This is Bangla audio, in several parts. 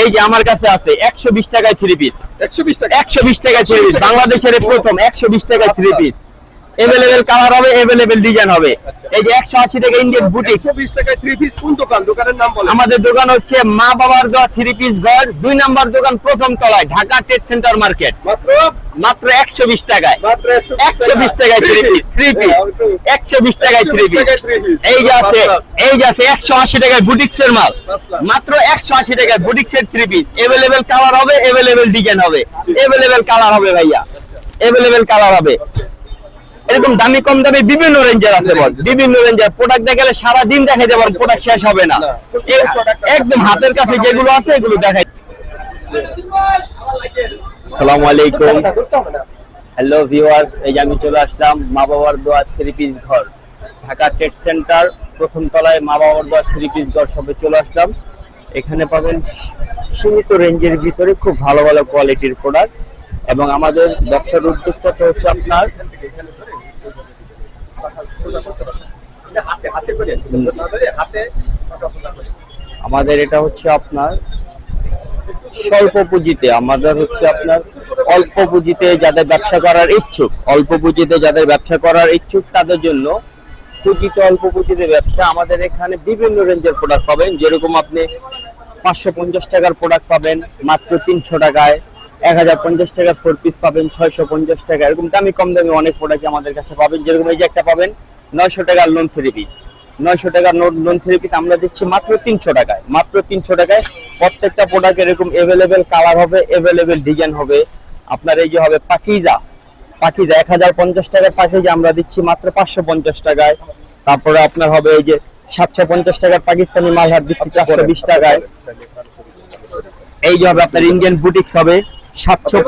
এই যে আমার কাছে আছে একশো বিশ টাকায় থ্রি পিস একশো বিশ টাকা। একশো বিশ টাকায় থ্রি পিস বাংলাদেশের প্রথম একশো বিশ টাকায় থ্রি পিস এভেলেবেল কালার হবে এভেলেবেল ডিজাইন হবে। এই যে একশো আশি টাকা ইন্ডিয়ান বুটিক বিশ টাকায় থ্রি পিস কোন দোকান? দোকানের নাম বলেন। আমাদের দোকান হচ্ছে মা বাবার দোয়া থ্রি পিস ঘর। দুই নাম্বার দোকান প্রথম তলায় ঢাকা ট্রেড সেন্টার মার্কেট মাত্র? মাত্র একশো বিশ টাকায়। একশো বিশ টাকায় থ্রি পিস থ্রি পিস একশো বিশ টাকায় থ্রি পিস এই যে আছে এই যে আছে একশো আশি টাকায় বুটিক্স এর মাল। মাত্র। একশো আশি টাকায় বুটিক্স এর থ্রি পিস এভেলেবেল কালার হবে এভেলেবেল ডিজাইন হবে। এভেলেবেল কালার হবে ভাইয়া। এভেলেবেল কালার হবে। এরকম দামি কম দামি বিভিন্ন রেঞ্জের আছে বল। বিভিন্ন রেঞ্জের প্রোডাক্ট দেখালে সারা দিন দেখা যাবে প্রোডাক্ট শেষ হবে না। একদম হাতের কাছে যেগুলো আছে এগুলো দেখাই। আসসালামু আলাইকুম। হ্যালো ভিউয়ার্স এই যে আমি চলে আসলাম মা বাবার দোয়া থ্রি পিস ঘর। ঢাকা ট্রেড সেন্টার প্রথম তলায় মা বাবার দোয়া থ্রি পিস ঘর সবে চলে আসলাম। এখানে পাবেন সীমিত রেঞ্জের ভিতরে খুব ভালো ভালো কোয়ালিটির প্রোডাক্ট এবং আমাদের ব্যবসার উদ্যোক্তা হচ্ছে আপনার আমাদের এটা হচ্ছে আপনার স্বল্প পুঁজিতে, আমাদের হচ্ছে আপনার অল্প পুঁজিতে যাদের ব্যবসা করার ইচ্ছুক, অল্প পুঁজিতে যাদের ব্যবসা করার ইচ্ছুক, তাদের জন্য পুঁজিতে অল্প পুঁজিতে ব্যবসা আমাদের এখানে বিভিন্ন রেঞ্জের প্রোডাক্ট পাবেন। যেরকম আপনি পাঁচশো পঞ্চাশ টাকার প্রোডাক্ট পাবেন, মাত্র তিনশো টাকায়। এক হাজার পঞ্চাশ টাকার ফোর পিস পাবেন ছয়শো পঞ্চাশ টাকা। এরকম দামি কম দামি অনেক প্রোডাক্ট আমাদের কাছে পাবেন। যেরকম এই যে একটা পাবেন নয়শো টাকার লোন থ্রি পিস নয়শো টাকার নোট লোন থ্রি পিস আমরা দিচ্ছি মাত্র তিনশো টাকায়। মাত্র তিনশো টাকায় প্রত্যেকটা প্রোডাক্ট এরকম এভেলেবেল কালার হবে এভেলেবেল ডিজাইন হবে। আপনার এই যে হবে পাকিজা। পাকিজা এক হাজার পঞ্চাশ টাকার পাকিজা আমরা দিচ্ছি মাত্র পাঁচশো পঞ্চাশ টাকায়। তারপরে আপনার হবে এই যে সাতশো পঞ্চাশ টাকার পাকিস্তানি মালহার দিচ্ছি চারশো বিশ টাকায়। এই যে হবে আপনার ইন্ডিয়ান বুটিক্স হবে। সাতশো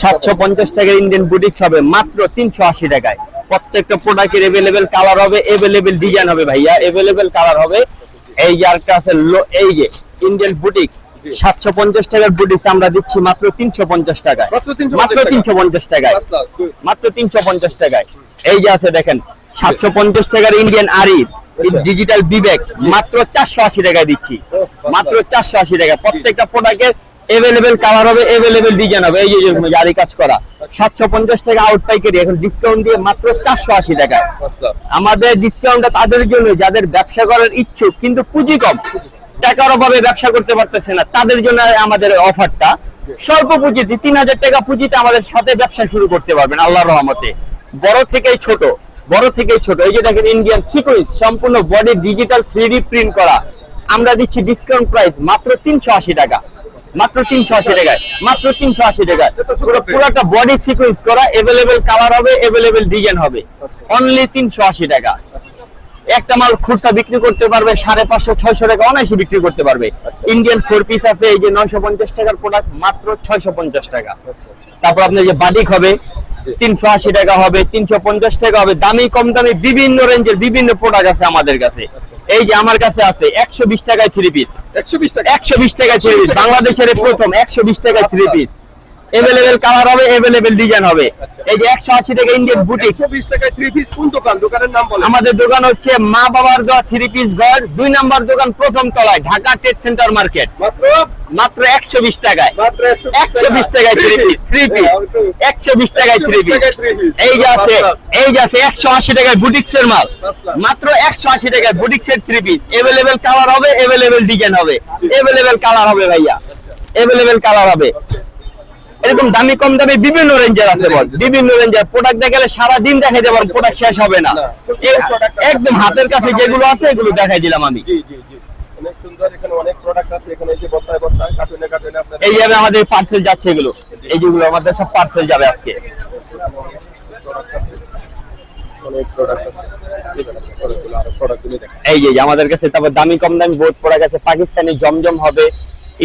সাতশো পঞ্চাশ টাকার ইন্ডিয়ান বুটিক্স হবে মাত্র তিনশো আশি টাকায়। প্রত্যেকটা প্রোডাক্টের এভেলেবেল কালার হবে এভেলেবেল ডিজাইন হবে ভাইয়া এভেলেবেল কালার হবে। এই যে আরেকটা আছে এই যে ইন্ডিয়ান বুটিক্স সাতশো পঞ্চাশ টাকার বুটিক্স আমরা দিচ্ছি মাত্র তিনশো পঞ্চাশ টাকায়। মাত্র 350 মাত্র টাকা। তিনশো পঞ্চাশ টাকায়. মাত্র তিনশো পঞ্চাশ টাকায়। এই যে আছে দেখেন সাতশো পঞ্চাশ টাকার ইন্ডিয়ান আরি আচ্ছা। ডিজিটাল বিবেক মাত্র চারশো আশি টাকায় দিচ্ছি। মাত্র চারশো আশি টাকা প্রত্যেকটা প্রোডাক্টের এভেলেবেল কালার হবে এভেলেবেল ডিজাইন হবে, এই যে যে কাজ করা। সাতশো পঞ্চাশ টাকা আউট পাইকারি, এখন ডিসকাউন্ট দিয়ে মাত্র চারশো আশি class. আমাদের ডিসকাউন্টটা তাদের জন্য, যাদের ব্যবসা করার ইচ্ছুক, কিন্তু পুঁজি কম। টাকার অভাবে ব্যবসা করতে পারতেছে না, তাদের জন্য আমাদের অফারটা স্বল্প পুঁজিতে, তিন হাজার টাকা পুঁজিতে আমাদের সাথে ব্যবসা শুরু করতে পারবেন, আল্লাহর রহমতে। বড় থেকেই ছোট, বড় থেকেই ছোট। এই যে দেখেন ইন্ডিয়ান সিকুয়েন্স সম্পূর্ণ বডি ডিজিটাল থ্রি প্রিন্ট করা। আমরা দিচ্ছি ডিসকাউন্ট প্রাইস মাত্র তিনশো আশি টাকা। মাত্র তিনশো আশি টাকায়, মাত্র তিনশো আশি টাকায়। পুরো পুরো একটা বডি সিকুয়েন্স করা এভেলেবেল কালার হবে এভেলেবেল ডিজাইন হবে। অনলি তিনশো আশি টাকা। একটা মাল খুচরা বিক্রি করতে পারবে, সাড়ে পাঁচশো, ছয়শো টাকা অনায়াসে বিক্রি করতে পারবে। ইন্ডিয়ান ফোর পিস আছে, এই যে নয়শো পঞ্চাশ টাকার প্রোডাক্ট মাত্র ছয়শো পঞ্চাশ টাকা। তারপর আপনার যে বাদিক হবে, তিনশো আশি টাকা হবে, তিনশো পঞ্চাশ টাকা হবে। দামি, কম দামি, বিভিন্ন রেঞ্জের বিভিন্ন প্রোডাক্ট আছে আমাদের কাছে। এই যে আমার কাছে আছে একশো বিশ টাকায় থ্রি পিস একশো বিশ টাকা। একশো বিশ টাকায় থ্রি পিস বাংলাদেশের প্রথম একশো বিশ টাকায় থ্রি পিস এভেলেবেল কালার হবে এভেলেবেল ডিজাইন হবে। এই যে একশো আশি টাকা ইন্ডিয়ান বুটিক একশো বিশ টাকায় থ্রি পিস কোন দোকান? দোকানের নাম বলেন। আমাদের দোকান হচ্ছে মা বাবার দোয়া থ্রি পিস ঘর। দুই নাম্বার দোকান প্রথম তলায় ঢাকা ট্রেড সেন্টার মার্কেট মাত্র? মাত্র একশো বিশ টাকায়। একশো বিশ টাকায় থ্রি পিস থ্রি পিস একশো বিশ টাকায় থ্রি পিস এই যে আছে এই যে আছে একশো আশি টাকায় বুটিক্স এর মাল। মাত্র। একশো আশি টাকায় বুটিক্স এর থ্রি পিস এভেলেবেল কালার হবে এভেলেবেল ডিজাইন হবে। এভেলেবেল কালার হবে ভাইয়া। এভেলেবেল কালার হবে। এরকম দামি কম দামি বিভিন্ন রেঞ্জের আছে বল। বিভিন্ন রেঞ্জের প্রোডাক্ট দেখালে সারা দিন দেখাই দেবো প্রোডাক্ট শেষ হবে না। একদম হাতের কাছে যেগুলো আছে এগুলো দেখাই দিলাম আমি। জি জি জি। অনেক সুন্দর এখানে অনেক প্রোডাক্ট আছে। এখানে এই যে বস্তায় বস্তায় কার্টুনে কার্টুনে আপনার এই যাবে আমাদের পার্সেল যাচ্ছে এগুলো। এই যেগুলো আমাদের সব পার্সেল যাবে আজকে। এই যে আমাদের কাছে তারপর দামি কম দামি বোর্ড প্রোডাক্ট আছে। পাকিস্তানি জমজম হবে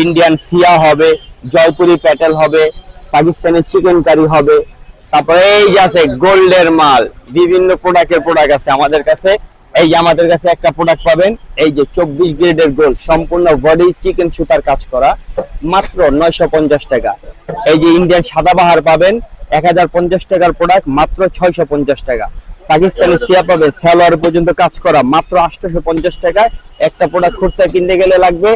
ইন্ডিয়ান সিয়া হবে জয়পুরি প্যাটেল হবে পাকিস্তানি চিকেন কারি হবে। তারপরে এই যে আছে গোল্ডের মাল। বিভিন্ন প্রোডাক্টের প্রোডাক্ট আছে আমাদের কাছে। এই যে আমাদের কাছে একটা প্রোডাক্ট পাবেন, এই যে চব্বিশ গ্রেডের গোল্ড সম্পূর্ণ বডি চিকেন সুতার কাজ করা, মাত্র নয়শো পঞ্চাশ টাকা। এই যে ইন্ডিয়ান সাদাবাহার পাবেন, এক হাজার পঞ্চাশ টাকার প্রোডাক্ট মাত্র ছয়শো পঞ্চাশ টাকা। পাকিস্তানি সিয়া পাবেন, সালোয়ার পর্যন্ত কাজ করা, মাত্র আটশোশো পঞ্চাশ টাকায় একটা প্রোডাক্ট খুচরা কিনতে গেলে লাগবে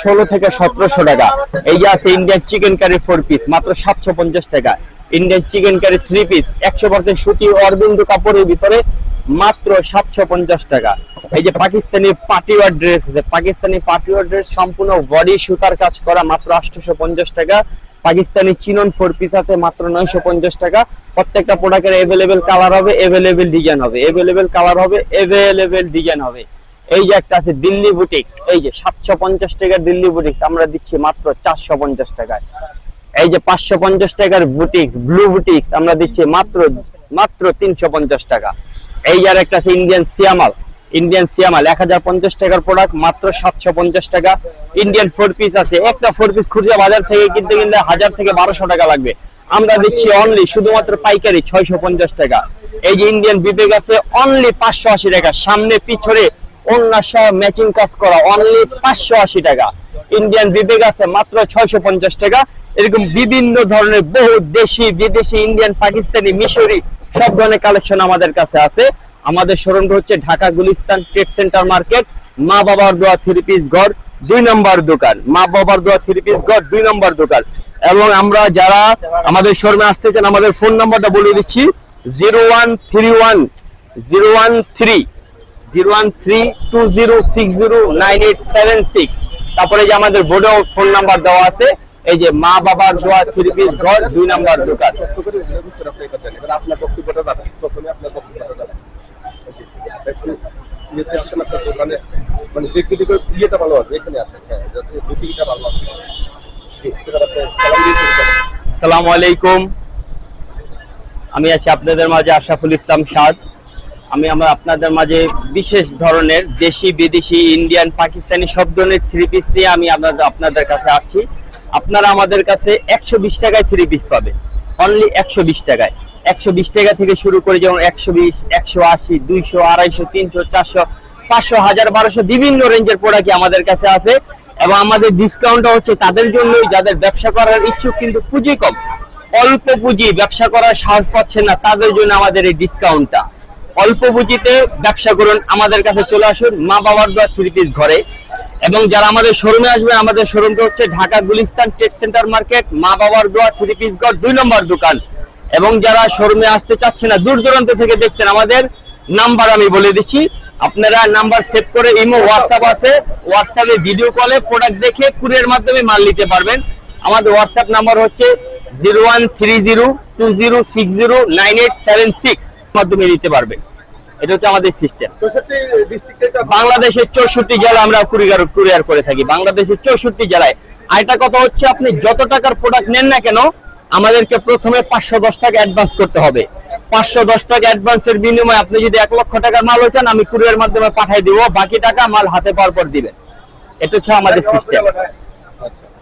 ষোলো থেকে সতেরোশো টাকা। এই যে আছে Indian chicken curry four piece মাত্র সাতশো পঞ্চাশ টাকা। Indian chicken curry three piece একশো পার্সেন্ট সুতি অরবিন্দু কাপড়ের ভিতরে মাত্র সাতশো পঞ্চাশ টাকা। এই যে পাকিস্তানি পাটিওয়ার ড্রেস আছে, পাকিস্তানি পাটিওয়ার ড্রেস সম্পূর্ণ বডি সুতার কাজ করা মাত্র আটশোশো পঞ্চাশ টাকা। পাকিস্তানি চিনন ফোর পিস আছে, মাত্র নয়শো পঞ্চাশ টাকা। প্রত্যেকটা প্রোডাক্টের এভেলেবেল কালার হবে এভেলেবেল ডিজাইন হবে এভেলেবেল কালার হবে এভেলেবেল ডিজাইন হবে। এই যে একটা আছে দিল্লি বুটিক্স, এই যে সাতশো পঞ্চাশ টাকার দিল্লি বুটিক্স, আমরা দিচ্ছি মাত্র চারশো পঞ্চাশ টাকায়। এই যে পাঁচশো পঞ্চাশ টাকার বুটিক্স, ব্লু বুটিক্স, আমরা দিচ্ছি মাত্র মাত্র তিনশো পঞ্চাশ টাকা। এই যার একটা আছে ইন্ডিয়ান সিয়ামাল ইন্ডিয়ান সিয়ামাল, এক হাজার পঞ্চাশ টাকার প্রোডাক্ট মাত্র সাতশো পঞ্চাশ টাকা। ইন্ডিয়ান ফোর পিস আছে, একটা ফোর পিস খুচরা বাজার থেকে কিনতে কিনতে হাজার থেকে বারোশো টাকা লাগবে। আমরা দিচ্ছি অনলি শুধুমাত্র পাইকারি ছয়শো পঞ্চাশ টাকা। এই যে ইন্ডিয়ান বিবেক আছে অনলি পাঁচশো আশি টাকা। সামনে, পিছনে অন্য সহ ম্যাচিং কাজ করা অনলি পাঁচশো আশি টাকা। ইন্ডিয়ান বিবেক আছে মাত্র ছয়শো পঞ্চাশ টাকা। এরকম বিভিন্ন ধরনের বহু দেশি, বিদেশি ইন্ডিয়ান পাকিস্তানি মিশরি সব ধরনের কালেকশন আমাদের কাছে আছে। আমাদের শোরুমটা হচ্ছে Dhaka Gulistan trade centre market মা বাবার দোয়া থ্রি পিস ঘর, দুই নম্বর দোকান। মা বাবার দোয়া থ্রি পিস ঘর, দুই নম্বর দোকান। এবং আমরা যারা আমাদের শোরুমে আসতে চান, আমাদের ফোন নাম্বারটা বলে দিচ্ছি zero one three one zero one three তারপরে যে আমাদের বোর্ডেও ফোন নাম্বার দেওয়া আছে, এই যে মা বাবার দোয়া থ্রি ঘর, দুই নম্বর দোকান। আলাইকুম। আমি আছি আপনাদের মাঝে আশরাফুল ইসলাম সাদ। আমি আমরা আপনাদের মাঝে বিশেষ ধরনের দেশি, বিদেশি ইন্ডিয়ান পাকিস্তানি সব ধরনের থ্রি পিস নিয়ে আমি আপনাদের আপনাদের কাছে আসছি। আপনারা আমাদের কাছে একশো বিশ টাকায় থ্রি পিস পাবে। অনলি একশো বিশ টাকায়। একশো বিশ টাকা থেকে শুরু করে যেমন একশো বিশ, একশো আশি, দুইশো, আড়াইশো, তিনশো, চারশো, পাঁচশো, হাজার, বারোশো বিভিন্ন রেঞ্জের প্রোডাক্ট আমাদের কাছে আছে। এবং আমাদের ডিসকাউন্টটা হচ্ছে তাদের জন্যই যাদের ব্যবসা করার ইচ্ছুক কিন্তু পুঁজি কম। অল্প পুঁজি ব্যবসা করার সাহস পাচ্ছেন না, তাদের জন্য আমাদের এই ডিসকাউন্টটা অল্প পুঁজিতে ব্যবসা করুন, আমাদের কাছে চলে আসুন মা বাবার দোয়া থ্রি পিস ঘরে। এবং যারা আমাদের শোরুমে আসবে, আমাদের শোরুমটা হচ্ছে Dhaka Gulistan trade centre market, মা বাবার দোয়া থ্রি পিস ঘর, দুই নম্বর দোকান। এবং যারা শোরুমে আসতে চাচ্ছে না, দূর দূরান্ত থেকে দেখছেন আমাদের নাম্বার আমি বলে দিচ্ছি। আপনারা নাম্বার সেভ করে ইমো, হোয়াটসঅ্যাপ আছে। হোয়াটসঅ্যাপে ভিডিও কলে প্রোডাক্ট দেখে কুরিয়ার মাধ্যমে মাল নিতে পারবেন। আমাদের হোয়াটসঅ্যাপ নাম্বার হচ্ছে zero one three zero two zero six zero nine eight seven six. মাধ্যমে নিতে পারবেন এটা হচ্ছে আমাদের সিস্টেম বাংলাদেশের চৌষট্টি জেলা আমরা কুরিয়ার কুরিয়ার করে থাকি। বাংলাদেশের চৌষট্টি জেলায়। আর এটা কথা হচ্ছে আপনি যত টাকার প্রোডাক্ট নেন না কেন আমাদেরকে প্রথমে পাঁচশো দশ টাকা অ্যাডভান্স করতে হবে। পাঁচশো দশ টাকা অ্যাডভান্সের বিনিময়ে আপনি যদি এক লক্ষ টাকার মাল চান আমি কুরিয়ার মাধ্যমে পাঠিয়ে দিব। বাকি টাকা মাল হাতে পাওয়ার পর দিবেন। এটা হচ্ছে আমাদের সিস্টেম আচ্ছা। আর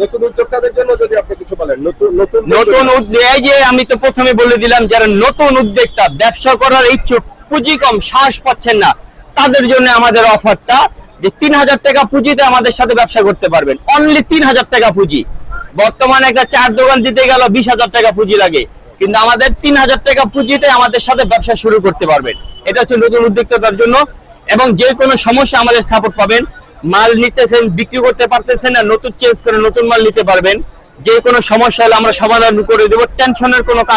নতুন উদ্যোক্তাদের জন্য যদি আপনি কিছু বলেন নতুন নতুন নতুন উদ্যোগ যে আমি তো প্রথমে বলে দিলাম যারা নতুন উদ্যোক্তা ব্যবসা করার ইচ্ছুক পুঁজি কম সাহস পাচ্ছেন না তাদের জন্য আমাদের অফারটা যে তিন হাজার টাকা পুঁজিতে আমাদের সাথে ব্যবসা করতে পারবেন। অনলি তিন হাজার টাকা পুঁজি। বর্তমানে একটা চার দোকান দিতে গেল বিশ হাজার টাকা পুঁজি লাগে। কিন্তু আমাদের তিন হাজার টাকা পুঁজিতে আমাদের সাথে ব্যবসা শুরু করতে পারবেন। এটা হচ্ছে নতুন উদ্যোক্তার জন্য। এবং যে কোনো সমস্যা আমাদের সাপোর্ট পাবেন। মাল নিতেছেন, বিক্রি করতে পারতেছেন না, নতুন চেঞ্জ করে নতুন মাল নিতে পারবেন। যে কোনো সমস্যা হলে আমরা সমাধান করে দেবো। টেনশনের কোনো কারণ